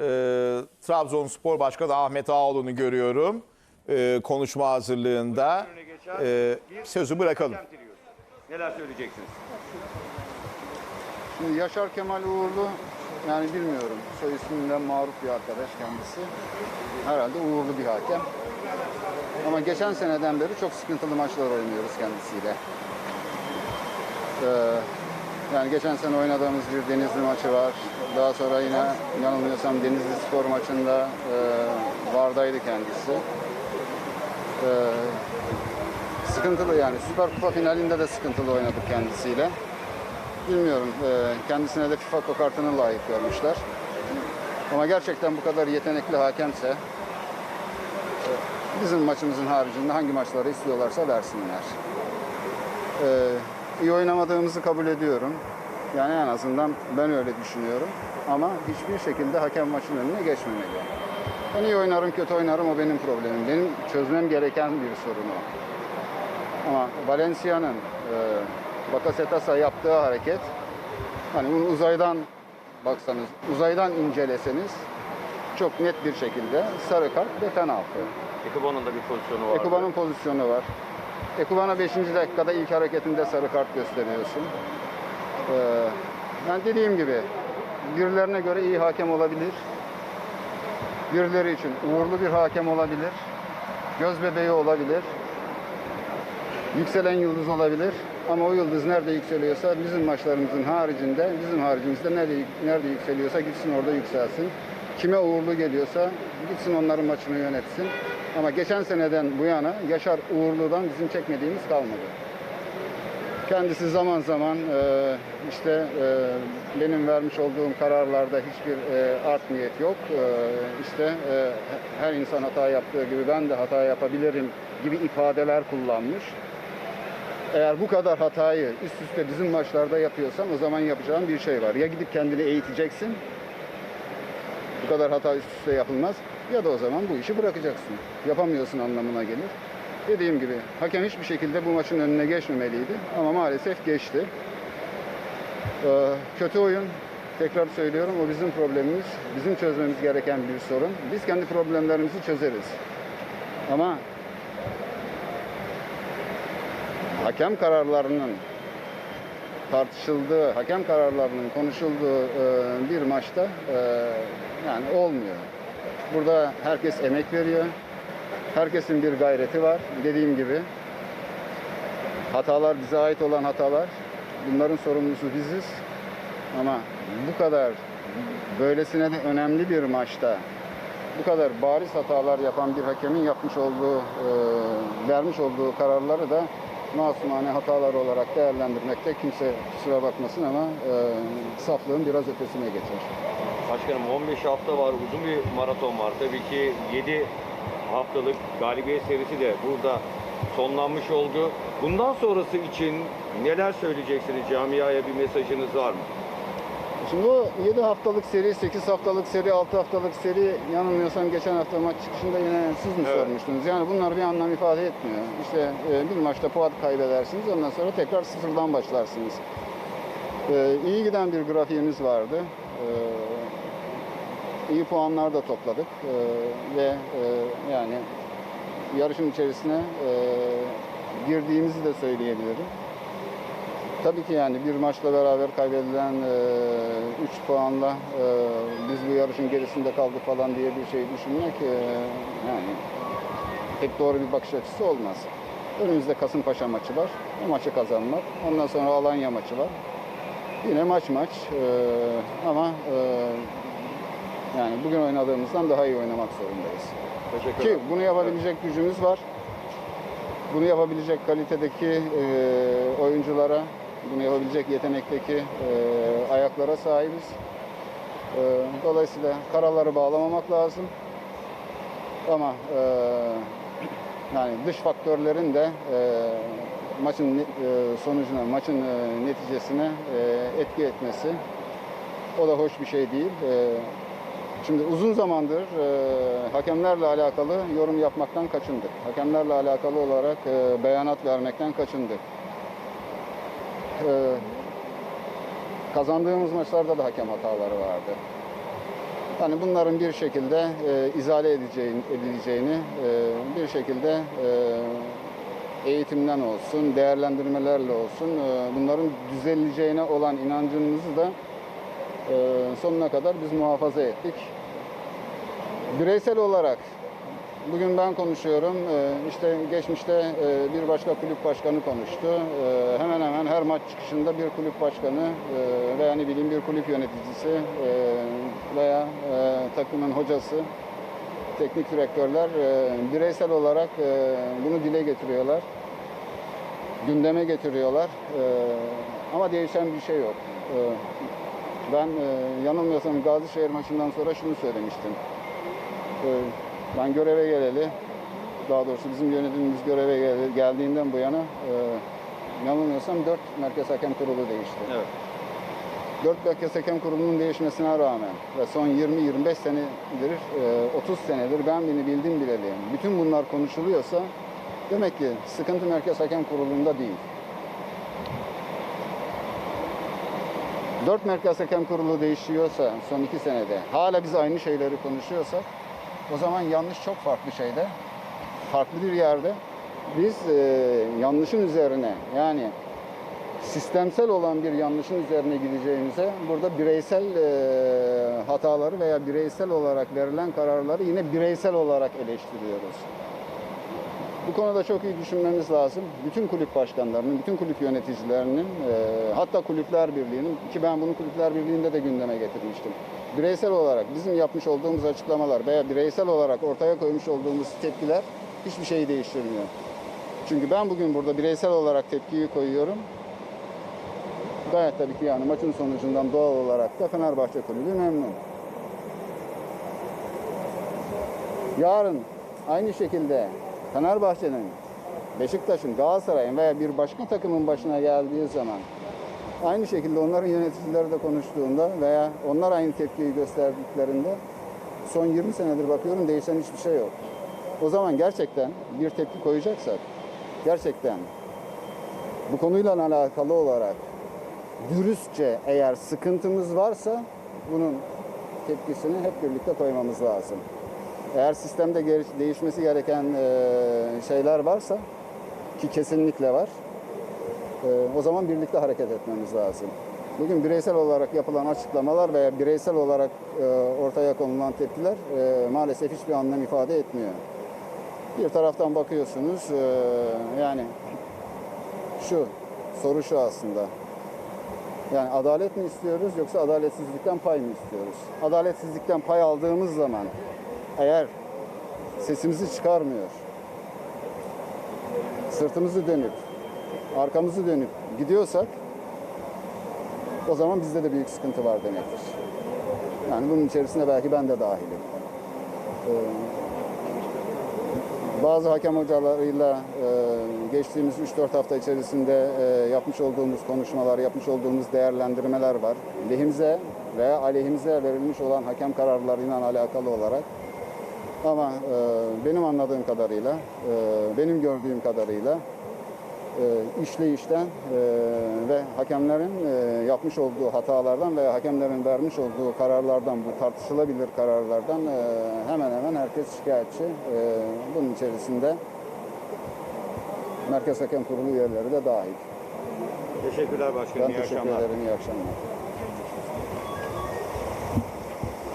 e, Trabzonspor Başkanı Ahmet Ağoğlu'nu görüyorum e, konuşma hazırlığında. E, sözü bırakalım. Neler söyleyeceksiniz? Şimdi Yaşar Kemal Uğurlu yani bilmiyorum. Soy isminden maruf bir arkadaş kendisi. Herhalde uğurlu bir hakem. Ama geçen seneden beri çok sıkıntılı maçlar oynuyoruz kendisiyle. Ee, yani geçen sene oynadığımız bir Denizli maçı var. Daha sonra yine yanılmıyorsam Denizli Spor maçında e, vardaydı kendisi. Ee, sıkıntılı yani. Süper Kupa finalinde de sıkıntılı oynadık kendisiyle. Bilmiyorum. e, kendisine de FIFA kartını layık görmüşler. Ama gerçekten bu kadar yetenekli hakemse e, bizim maçımızın haricinde hangi maçları istiyorlarsa versinler. E, iyi oynamadığımızı kabul ediyorum. Yani en azından ben öyle düşünüyorum. Ama hiçbir şekilde hakem maçın önüne geçmemeli. Ben iyi oynarım, kötü oynarım o benim problemim. Benim çözmem gereken bir sorun o. Ama Valencia'nın e, Bakasetas'a yaptığı hareket hani bunu uzaydan baksanız, uzaydan inceleseniz çok net bir şekilde sarı kart ve penaltı. Ekuba'nın da bir pozisyonu var. Ekuba'nın pozisyonu var. Ekuba'na 5. dakikada ilk hareketinde sarı kart gösteriyorsun. Ee, yani dediğim gibi birilerine göre iyi hakem olabilir. Birileri için uğurlu bir hakem olabilir. Göz bebeği olabilir. Yükselen yıldız olabilir. Ama o yıldız nerede yükseliyorsa bizim maçlarımızın haricinde, bizim haricimizde nerede, nerede yükseliyorsa gitsin orada yükselsin. Kime uğurlu geliyorsa gitsin onların maçını yönetsin. Ama geçen seneden bu yana Yaşar Uğurlu'dan bizim çekmediğimiz kalmadı. Kendisi zaman zaman e, işte e, benim vermiş olduğum kararlarda hiçbir e, art niyet yok. E, işte e, her insan hata yaptığı gibi ben de hata yapabilirim gibi ifadeler kullanmış. Eğer bu kadar hatayı üst üste bizim maçlarda yapıyorsan o zaman yapacağın bir şey var. Ya gidip kendini eğiteceksin. Bu kadar hata üst üste yapılmaz. Ya da o zaman bu işi bırakacaksın. Yapamıyorsun anlamına gelir. Dediğim gibi hakem hiçbir şekilde bu maçın önüne geçmemeliydi ama maalesef geçti. Ee, kötü oyun tekrar söylüyorum o bizim problemimiz. Bizim çözmemiz gereken bir sorun. Biz kendi problemlerimizi çözeriz. Ama hakem kararlarının tartışıldığı, hakem kararlarının konuşulduğu e, bir maçta e, yani olmuyor. Burada herkes emek veriyor. Herkesin bir gayreti var. Dediğim gibi hatalar bize ait olan hatalar. Bunların sorumlusu biziz. Ama bu kadar böylesine de önemli bir maçta bu kadar bariz hatalar yapan bir hakemin yapmış olduğu, e, vermiş olduğu kararları da masumane hatalar olarak değerlendirmekte kimse kusura bakmasın ama e, saflığın biraz ötesine geçer. Başkanım 15 hafta var, uzun bir maraton var. Tabii ki 7 haftalık galibiyet serisi de burada sonlanmış oldu. Bundan sonrası için neler söyleyeceksiniz? Camiaya bir mesajınız var mı? Şimdi o 7 haftalık seri, 8 haftalık seri, 6 haftalık seri yanılmıyorsam geçen hafta maç çıkışında yine siz mi Evet. sormuştunuz? Yani bunlar bir anlam ifade etmiyor. İşte e, bir maçta puan kaybedersiniz ondan sonra tekrar sıfırdan başlarsınız. E, iyi giden bir grafiğimiz vardı. E, iyi puanlar da topladık ve yani yarışın içerisine girdiğimizi de söyleyebilirim. Tabii ki yani bir maçla beraber kaybedilen 3 puanla e, biz bu yarışın gerisinde kaldık falan diye bir şey düşünmek e, yani pek doğru bir bakış açısı olmaz. Önümüzde Kasımpaşa maçı var. O maçı kazanmak. Ondan sonra Alanya maçı var. Yine maç maç E, ama e, yani bugün oynadığımızdan daha iyi oynamak zorundayız. Teşekkür Ki bunu yapabilecek gücümüz var. Bunu yapabilecek kalitedeki e, oyunculara, bunu yapabilecek yetenekteki e, ayaklara sahibiz. E, dolayısıyla karaları bağlamamak lazım. Ama e, yani dış faktörlerin de e, maçın e, sonucuna, maçın e, neticesine e, etki etmesi o da hoş bir şey değil. E, Şimdi uzun zamandır e, hakemlerle alakalı yorum yapmaktan kaçındık. Hakemlerle alakalı olarak e, beyanat vermekten kaçındık. E, kazandığımız maçlarda da hakem hataları vardı. Hani bunların bir şekilde e, izale edeceğini, edileceğini, e, bir şekilde e, eğitimden olsun, değerlendirmelerle olsun e, bunların düzeleceğine olan inancımızı da e, sonuna kadar biz muhafaza ettik. Bireysel olarak bugün ben konuşuyorum. Ee, işte geçmişte e, bir başka kulüp başkanı konuştu. Ee, Hemen hemen her maç çıkışında bir kulüp başkanı e, veya ne bileyim bir kulüp yöneticisi e, veya takımın hocası, teknik direktörler bireysel olarak bunu dile getiriyorlar. Gündeme getiriyorlar. Ama değişen bir şey yok. Ben yanılmıyorsam Gazişehir maçından sonra şunu söylemiştim. Ben göreve geleli, daha doğrusu bizim yönetimimiz göreve gel- geldiğinden bu yana e, yanılmıyorsam 4 Merkez Hakem Kurulu değişti. Evet. 4 Merkez Hakem Kurulu'nun değişmesine rağmen ve son 20-25 senedir, e, 30 senedir ben beni bildim bileli. Bütün bunlar konuşuluyorsa demek ki sıkıntı Merkez Hakem Kurulu'nda değil. 4 Merkez Hakem Kurulu değişiyorsa son 2 senede hala biz aynı şeyleri konuşuyorsak o zaman yanlış çok farklı şeyde, farklı bir yerde. Biz e, yanlışın üzerine yani sistemsel olan bir yanlışın üzerine gideceğimize burada bireysel e, hataları veya bireysel olarak verilen kararları yine bireysel olarak eleştiriyoruz. Bu konuda çok iyi düşünmemiz lazım. Bütün kulüp başkanlarının, bütün kulüp yöneticilerinin, e, hatta kulüpler birliğinin ki ben bunu kulüpler birliğinde de gündeme getirmiştim. Bireysel olarak bizim yapmış olduğumuz açıklamalar veya bireysel olarak ortaya koymuş olduğumuz tepkiler hiçbir şeyi değiştirmiyor. Çünkü ben bugün burada bireysel olarak tepkiyi koyuyorum. Gayet tabii ki yani maçın sonucundan doğal olarak da Fenerbahçe Kulübü memnun. Yarın aynı şekilde Fenerbahçe'nin, Beşiktaş'ın, Galatasaray'ın veya bir başka takımın başına geldiği zaman aynı şekilde onların yöneticileri de konuştuğunda veya onlar aynı tepkiyi gösterdiklerinde son 20 senedir bakıyorum değişen hiçbir şey yok. O zaman gerçekten bir tepki koyacaksak gerçekten bu konuyla alakalı olarak dürüstçe eğer sıkıntımız varsa bunun tepkisini hep birlikte koymamız lazım. Eğer sistemde değişmesi gereken şeyler varsa ki kesinlikle var. E, o zaman birlikte hareket etmemiz lazım. Bugün bireysel olarak yapılan açıklamalar veya bireysel olarak e, ortaya konulan tepkiler e, maalesef hiçbir anlam ifade etmiyor. Bir taraftan bakıyorsunuz e, yani şu soru şu aslında. Yani adalet mi istiyoruz yoksa adaletsizlikten pay mı istiyoruz? Adaletsizlikten pay aldığımız zaman eğer sesimizi çıkarmıyor, sırtımızı dönüp, arkamızı dönüp gidiyorsak o zaman bizde de büyük sıkıntı var demektir. Yani bunun içerisinde belki ben de dahilim. Ee, bazı hakem hocalarıyla e, geçtiğimiz 3-4 hafta içerisinde e, yapmış olduğumuz konuşmalar, yapmış olduğumuz değerlendirmeler var. Lehimize veya aleyhimize verilmiş olan hakem kararlarıyla alakalı olarak. Ama e, benim anladığım kadarıyla, e, benim gördüğüm kadarıyla e, işleyişten e, ve hakemlerin e, yapmış olduğu hatalardan veya hakemlerin vermiş olduğu kararlardan, bu tartışılabilir kararlardan e, hemen hemen herkes şikayetçi. E, bunun içerisinde Merkez Hakem Kurulu üyeleri de dahil. Teşekkürler başkanım. Ben İyi teşekkür akşamlar. ederim. İyi akşamlar.